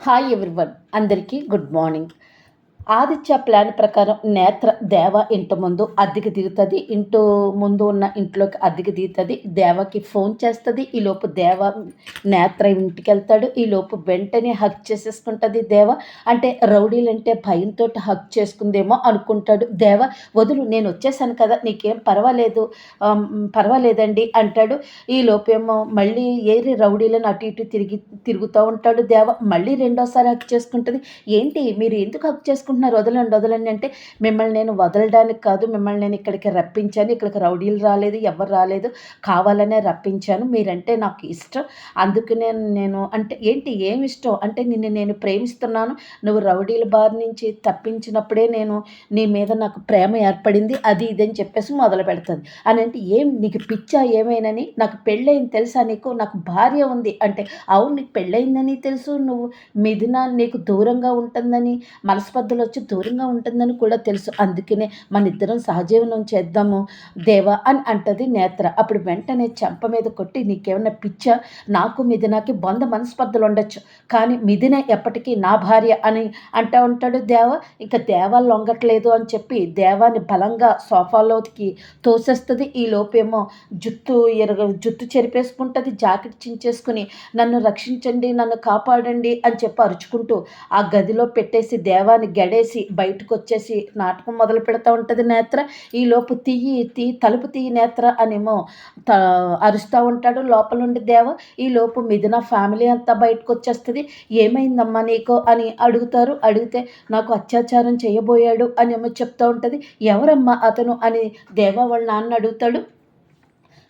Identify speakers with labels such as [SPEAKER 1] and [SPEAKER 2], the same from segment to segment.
[SPEAKER 1] Hi everyone అందరికీ good morning Aditya plan ప్రకారం నేత్ర దేవ ఇంటి ముందు అద్దెకి దిగుతుంది. ఇంటి ముందు ఉన్న ఇంట్లోకి అద్దెకి దిగుతుంది. దేవకి ఫోన్ చేస్తుంది. ఈలోపు దేవ నేత్ర ఇంటికి వెళ్తాడు ఈలోపు వెంటనే హక్ చేసేసుకుంటుంది దేవ. అంటే రౌడీలు అంటే భయంతో హక్ చేసుకుందేమో అనుకుంటాడు దేవ. వదులు నేను వచ్చేసాను కదా నీకేం పర్వాలేదు. పర్వాలేదండి అంటాడు. ఈ లోపేమో మళ్ళీ ఏరి రౌడీలను అటు ఇటు తిరిగి తిరుగుతూ ఉంటాడు దేవ. మళ్ళీ రెండోసారి హక్ చేసుకుంటుంది. ఏంటి మీరు ఎందుకు హక్ చేసుకుంటున్నారు? వదలండి వదలండి అంటే మిమ్మల్ని నేను వదలడానికి కాదు మిమ్మల్ని నేను ఇక్కడికి రప్పించాను ఇక్కడికి రౌడీలు రాలేదు ఎవరు రాలేదు కావాలనే రప్పించాను మీరంటే నాకు ఇష్టం అందుకనే నేను అంటే ఏంటి ఏమి ఇష్టం? అంటే నిన్ను నేను ప్రేమిస్తున్నాను నువ్వు రౌడీల బారి నుంచి తప్పించినప్పుడే నేను నీ మీద నాకు ప్రేమ ఏర్పడింది అది ఇదని చెప్పేసి మొదలు పెడుతుంది అని అంటే ఏం నీకు పిచ్చా ఏమైనని? నాకు పెళ్ళయింది తెలుసా నీకు? నాకు భార్య ఉంది. అంటే అవును నీకు పెళ్ళయిందని తెలుసు నువ్వు మిథున నీకు దూరంగా ఉంటుందని మనస్పర్ధలు వచ్చి దూరంగా ఉంటుందని కూడా తెలుసు. అందుకనే మన ఇద్దరం సహజీవనం చేద్దాము. దేవా అని అంటది నేత్ర. అప్పుడు వెంటనే చెంప మీద కొట్టి నీకేమన్నా పిచ్చా? నాకు మిథునకి బంధ మనస్పర్ధలు ఉండొచ్చు. కానీ మిథున ఎప్పటికీ నా భార్య అని అంటా ఉంటాడు దేవ. ఇంకా దేవ లొంగట్లేదు అని చెప్పి దేవాన్ని బలంగా సోఫాలోకి తోసేస్తుంది. ఈ లోపేమో జుత్తు ఎరగ జుత్తు చెరిపేసుకుంటుంది. జాకెట్ చించేసుకుని నన్ను రక్షించండి నన్ను కాపాడండి అని చెప్పి అరుచుకుంటూ ఆ గదిలో పెట్టేసి దేవాన్ని పడేసి బయటకు వచ్చేసి నాటకం మొదలు పెడతా ఉంటుంది నేత్ర. ఈ లోపు తీయి తీ తలుపు తీయి నేత్ర అనేమో త అరుస్తూ ఉంటాడు లోపల నుండి దేవ. ఈ లోపు మిథున ఫ్యామిలీ అంతా బయటకు వచ్చేస్తుంది ఏమైందమ్మా నీకో అని అడుగుతారు. అడిగితే నాకు అత్యాచారం చేయబోయాడు అని ఏమో చెప్తూ ఉంటుంది. ఎవరమ్మా అతను అని దేవ వాళ్ళ నాన్న అడుగుతాడు.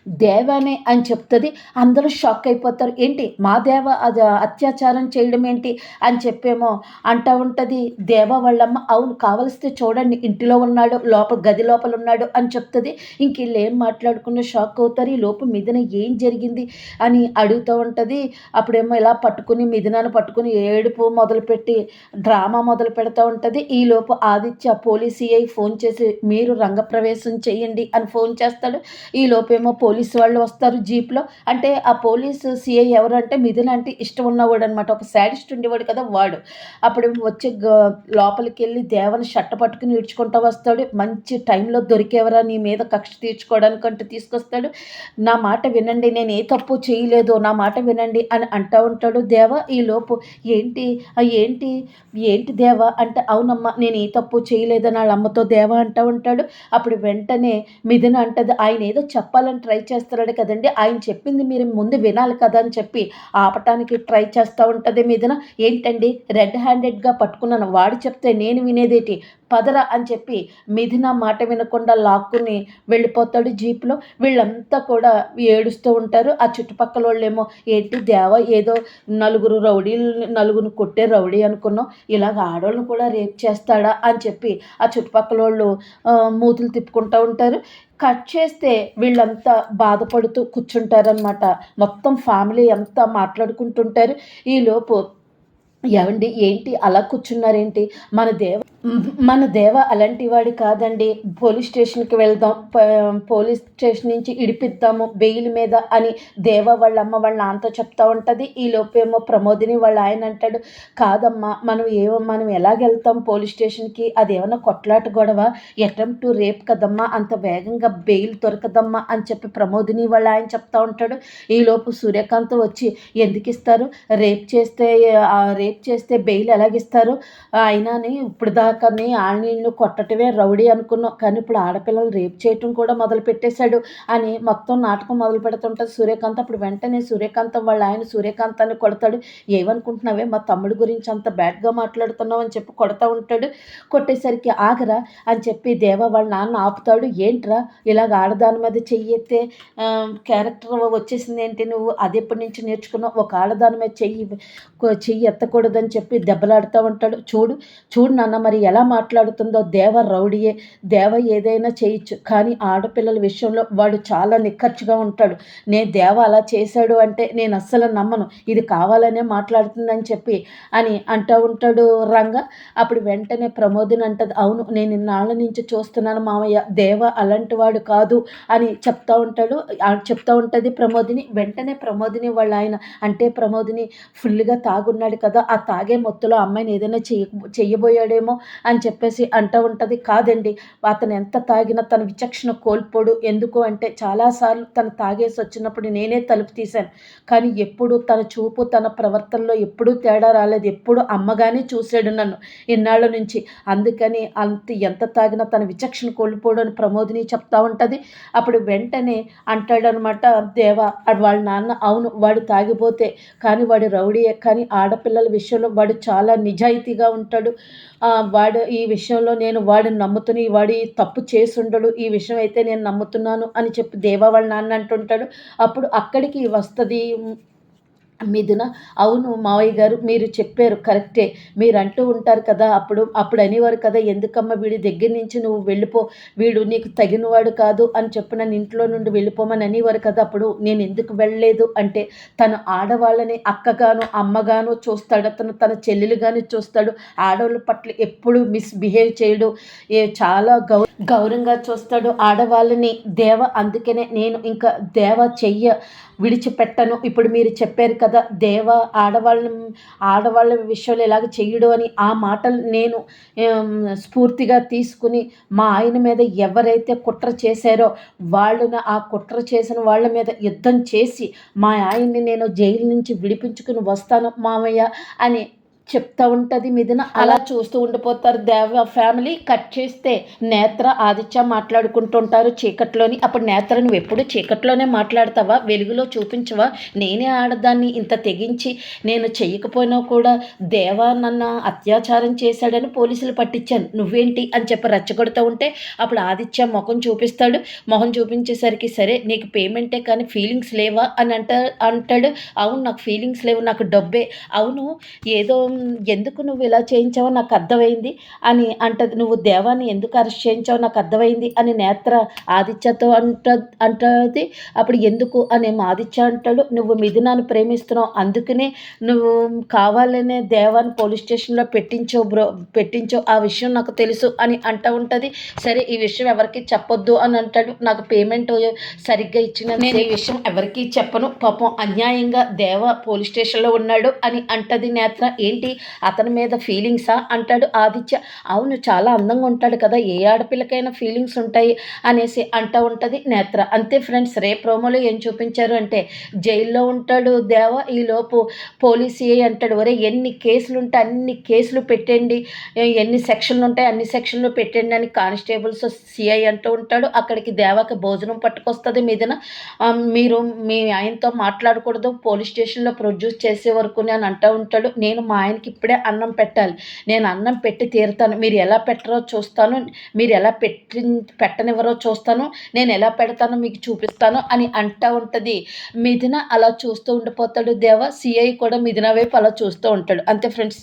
[SPEAKER 1] దేవానే అని చెప్తుంది. అందరూ షాక్ అయిపోతారు. ఏంటి మా దేవ అది అత్యాచారం చేయడం ఏంటి అని చెప్పేమో అంటా ఉంటుంది. దేవ వాళ్ళమ్మ అవును కావలిస్తే చూడండి ఇంటిలో ఉన్నాడు లోపల గది లోపల ఉన్నాడు అని చెప్తుంది. ఇంక వీళ్ళు ఏం మాట్లాడుకున్న షాక్ అవుతారు. ఈ లోపు మిథున ఏం జరిగింది అని అడుగుతూ ఉంటుంది. అప్పుడేమో ఇలా పట్టుకుని మిథునాన్ని పట్టుకుని ఏడుపు మొదలుపెట్టి డ్రామా మొదలు పెడతా ఉంటుంది. ఈ లోపు ఆదిత్య పోలీసీ అయి ఫోన్ చేసి మీరు రంగప్రవేశం చేయండి అని ఫోన్ చేస్తాడు. ఈ లోపేమో పోలీసు వాళ్ళు వస్తారు జీప్లో. అంటే ఆ పోలీసు సిఐ ఎవరు అంటే అంటే ఇష్టం ఉన్నవాడు అనమాట ఒక శాడిస్ట్ ఉండేవాడు కదా వాడు. అప్పుడు వచ్చి లోపలికి వెళ్ళి దేవని షట్ట పట్టుకుని ఈడ్చుకుంటూ వస్తాడు. మంచి టైంలో దొరికేవరా నీ మీద కక్ష తీర్చుకోవడానికి అంటూ తీసుకొస్తాడు. నా మాట వినండి నేను ఏ తప్పు చేయలేదు నా మాట వినండి అని అంటూ ఉంటాడు దేవ. ఈ లోపు ఏంటి ఏంటి ఏంటి దేవ? అంటే అవునమ్మా నేను ఏ తప్పు చేయలేదని వాళ్ళ అమ్మతో దేవ అంటూ ఉంటాడు. అప్పుడు వెంటనే మిథున అంటది ఆయన ఏదో చెప్పాలని ట్రై ట్రై చేస్తున్నాడు కదండి. ఆయన చెప్పింది మీరు ముందు వినాలి కదా అని చెప్పి ఆపటానికి ట్రై చేస్తూ ఉంటుంది మీదన. ఏంటండి? రెడ్ హ్యాండెడ్గా పట్టుకున్నాను. వాడు చెప్తే నేను వినేదేటి? పదరా అని చెప్పి మిథున మాట వినకుండా లాక్కుని వెళ్ళిపోతాడు జీప్లో. వీళ్ళంతా కూడా ఏడుస్తూ ఉంటారు. ఆ చుట్టుపక్కల వాళ్ళేమో ఏంటి దేవ ఏదో నలుగురు రౌడీలు నలుగురు కొట్టే రౌడీ అనుకున్నాం ఇలాగ ఆడవాళ్ళని కూడా రేప్ చేస్తాడా? అని చెప్పి ఆ చుట్టుపక్కల వాళ్ళు మూతులు తిప్పుకుంటూ ఉంటారు. కట్ చేస్తే వీళ్ళంతా బాధపడుతూ కూర్చుంటారనమాట మొత్తం ఫ్యామిలీ అంతా మాట్లాడుకుంటుంటారు. ఈలోపు ఏమండి? ఏంటి? అలా కూర్చున్నారేంటి? మన దేవ మన దేవ అలాంటి వాడు కాదండి. పోలీస్ స్టేషన్కి వెళ్దాం పోలీస్ స్టేషన్ నుంచి ఇడిపిద్దాము బెయిల్ మీద అని దేవ వాళ్ళ అమ్మ వాళ్ళ నాన్నతో చెప్తా ఉంటుంది. ఈ లోపేమో ప్రమోదిని వాళ్ళ ఆయన అంటాడు కాదమ్మా మనం ఏమో మనం ఎలాగెళ్తాం పోలీస్ స్టేషన్కి? అదేమన్నా కొట్లాట గొడవ? అటెంప్ట్ టు రేప్ కదమ్మా అంత వేగంగా బెయిల్ దొరకదమ్మా అని చెప్పి ప్రమోదిని వాళ్ళ ఆయన చెప్తా ఉంటాడు. ఈలోపు సూర్యకాంత్ వచ్చి ఎందుకు ఇస్తారు రేప్ చేస్తే రేప్ రేప్ చేస్తే బెయిల్ ఎలాగిస్తారు అయినాని ఇప్పుడు దాకాని ఆళ్ళని కొట్టటమే రౌడీ అనుకున్నాం. కానీ ఇప్పుడు ఆడపిల్లలు రేప్ చేయటం కూడా మొదలు పెట్టేశాడు అని మొత్తం నాటకం మొదలు పెడుతుంటారు సూర్యకాంత్. అప్పుడు వెంటనే సూర్యకాంత్ వాళ్ళ ఆయన సూర్యకాంతాన్ని కొడతాడు. ఏమనుకుంటున్నావే మా తమ్ముడు గురించి అంత బ్యాడ్గా మాట్లాడుతున్నావు అని చెప్పి కొడతా ఉంటాడు. కొట్టేసరికి ఆగరా అని చెప్పి దేవ వాళ్ళ నాన్న ఆపుతాడు. ఏంట్రా ఇలాగ ఆడదాని మీద చెయ్యెత్తే క్యారెక్టర్ వచ్చేసింది ఏంటి నువ్వు? అది ఎప్పటి నుంచి నేర్చుకున్నావు? ఒక ఆడదాని మీద చెయ్యి చెయ్యి ఎత్తకూడదు ఎత్తకూడదని చెప్పి దెబ్బలాడుతూ ఉంటాడు. చూడు చూడు నాన్న మరి ఎలా మాట్లాడుతుందో దేవ రౌడీయే దేవ ఏదైనా చేయొచ్చు. కానీ ఆడపిల్లల విషయంలో వాడు చాలా నిక్కర్చుగా ఉంటాడు. నేను దేవ అలా చేశాడు అంటే నేను అస్సలు నమ్మను. ఇది కావాలనే మాట్లాడుతుందని చెప్పి అని అంటూ ఉంటాడు రంగ. అప్పుడు వెంటనే ప్రమోదిని అంటది అవును నేను ఇన్నాళ్ళ నుంచి చూస్తున్నాను మామయ్య దేవ అలాంటి వాడు కాదు అని చెప్తా ఉంటాడు. చెప్తా ఉంటుంది ప్రమోదిని. వెంటనే ప్రమోదిని వాళ్ళ ఆయన అంటే ప్రమోదిని ఫుల్గా తాగున్నాడు కదా ఆ తాగే మొత్తులో అమ్మాయిని ఏదైనా చెయ్య చెయ్యబోయాడేమో అని చెప్పేసి అంటూ ఉంటుంది. కాదండి అతను ఎంత తాగినా తన విచక్షణ కోల్పోడు. ఎందుకు అంటే చాలాసార్లు తను తాగేసి వచ్చినప్పుడు నేనే తలుపు తీశాను. కానీ ఎప్పుడు తన చూపు తన ప్రవర్తనలో ఎప్పుడూ తేడా రాలేదు. ఎప్పుడు అమ్మగానే చూశాడు నన్ను ఇన్నాళ్ళ నుంచి. అందుకని అంత ఎంత తాగినా తన విచక్షణ కోల్పోడు అని ప్రమోదిని చెప్తా ఉంటుంది. అప్పుడు వెంటనే అంటాడనమాట దేవా వాళ్ళ నాన్న అవును వాడు తాగిపోతే కానీ వాడు రౌడీయే కానీ ఆడపిల్లల విషయంలో వాడు చాలా నిజాయితీగా ఉంటాడు. వాడు ఈ విషయంలో నేను వాడిని నమ్ముతుని వాడి తప్పు చేసుండడు ఈ విషయం అయితే నేను నమ్ముతున్నాను అని చెప్పి దేవా వాళ్ళ నాన్న అంటుంటాడు. అప్పుడు అక్కడికి వస్తుంది మిథున అవును మావయ్య గారు మీరు చెప్పారు కరెక్టే. మీరు అంటూ ఉంటారు కదా అప్పుడు అప్పుడు అనేవారు కదా ఎందుకమ్మ వీడి దగ్గర నుంచి నువ్వు వెళ్ళిపో వీడు నీకు తగినవాడు కాదు అని చెప్పి నన్ను ఇంట్లో నుండి వెళ్ళిపోమని అనేవారు కదా అప్పుడు నేను ఎందుకు వెళ్ళలేదు? అంటే తను ఆడవాళ్ళని అక్కగాను అమ్మగాను చూస్తాడు అతను తన చెల్లెలుగాను చూస్తాడు ఆడవాళ్ళ పట్ల ఎప్పుడు మిస్బిహేవ్ చేయడు ఏ చాలా గౌ గౌరవంగా చూస్తాడు ఆడవాళ్ళని దేవ అందుకనే నేను ఇంకా దేవ చెయ్య విడిచిపెట్టను. ఇప్పుడు మీరు చెప్పారు కదా దేవ ఆడవాళ్ళని ఆడవాళ్ళ విషయంలో ఇలాగ చేయడు అని ఆ మాటలు నేను స్ఫూర్తిగా తీసుకుని మా ఆయన మీద ఎవరైతే కుట్ర చేశారో వాళ్ళని ఆ కుట్ర చేసిన వాళ్ళ మీద యుద్ధం చేసి మా ఆయన్ని నేను జైలు నుంచి విడిపించుకుని వస్తాను మామయ్య అని చెప్తా ఉంటుంది మిథున. అలా చూస్తూ ఉండిపోతారు దేవ ఫ్యామిలీ. కట్ చేస్తే నేత్ర ఆదిత్య మాట్లాడుకుంటుంటారు చీకట్లోని. అప్పుడు నేత్ర నువ్వు ఎప్పుడు చీకట్లోనే మాట్లాడతావా? వెలుగులో చూపించవా? నేనే ఆడదాన్ని ఇంత తెగించి నేను చెయ్యకపోయినా కూడా దేవా నన్ను అత్యాచారం చేశాడని పోలీసులు పట్టించాను. నువ్వేంటి? అని చెప్పి రెచ్చగొడుతూ ఉంటే అప్పుడు ఆదిత్య ముఖం చూపిస్తాడు. మొహం చూపించేసరికి సరే నీకు పేమెంటే కానీ ఫీలింగ్స్ లేవా? అని అంట అంటాడు. అవును నాకు ఫీలింగ్స్ లేవు నాకు డబ్బే. అవును ఏదో ఎందుకు నువ్వు ఇలా చేయించావో నాకు అర్థమైంది అని అంటది. నువ్వు దేవాన్ని ఎందుకు అరెస్ట్ చేయించావో నాకు అర్థమైంది అని నేత్ర ఆదిత్యతో అంట అంటది. అప్పుడు ఎందుకు? అని ఆదిత్య అంటాడు. నువ్వు మిథునాన్ని ప్రేమిస్తున్నావు. అందుకనే నువ్వు కావాలనే దేవాన్ని పోలీస్ స్టేషన్లో పెట్టించో బ్రో పెట్టించో ఆ విషయం నాకు తెలుసు అని అంటూ ఉంటుంది. సరే ఈ విషయం ఎవరికి చెప్పొద్దు అని అంటాడు. నాకు పేమెంట్ సరిగ్గా ఇచ్చిన నేను ఈ విషయం ఎవరికి చెప్పను. పాపం అన్యాయంగా దేవ పోలీస్ స్టేషన్లో ఉన్నాడు అని అంటది నేత్ర. ఏంటి అతని మీద ఫీలింగ్సా అంటాడు ఆదిత్య. అవును చాలా అందంగా ఉంటాడు కదా. ఏ ఆడపిల్లకైనా ఫీలింగ్స్ ఉంటాయి అనేసి అంటూ ఉంటుంది నేత్ర. అంతే ఫ్రెండ్స్ రే ప్రోమోలో ఏం చూపించారు అంటే జైల్లో ఉంటాడు దేవ ఈలోపు పోలీస్ ఏ అంటాడు ఒరే ఎన్ని కేసులు ఉంటే అన్ని కేసులు పెట్టండి. ఎన్ని సెక్షన్లు ఉంటాయి అన్ని సెక్షన్లు పెట్టండి అని కానిస్టేబుల్స్ సిఐ అంటూ ఉంటాడు. అక్కడికి దేవకి భోజనం పట్టుకొస్తుంది మీదన. మీరు మీ ఆయనతో మాట్లాడకూడదు. పోలీస్ స్టేషన్లో ప్రొడ్యూస్ చేసే వరకు అని అంటూ ఉంటాడు. నేను మా ఆయనకి ఇప్పుడే అన్నం పెట్టాలి. నేను అన్నం పెట్టి తీరుతాను. మీరు ఎలా పెట్టరో చూస్తాను. మీరు ఎలా పెట్టి పెట్టనివ్వరో చూస్తాను. నేను ఎలా పెడతానో మీకు చూపిస్తాను అని అంటూ ఉంటుంది. మిథున అలా చూస్తూ ఉండిపోతాడు దేవ. సిఐ కూడా మిథున వైపు అలా చూస్తూ ఉంటాడు. అంతే ఫ్రెండ్స్.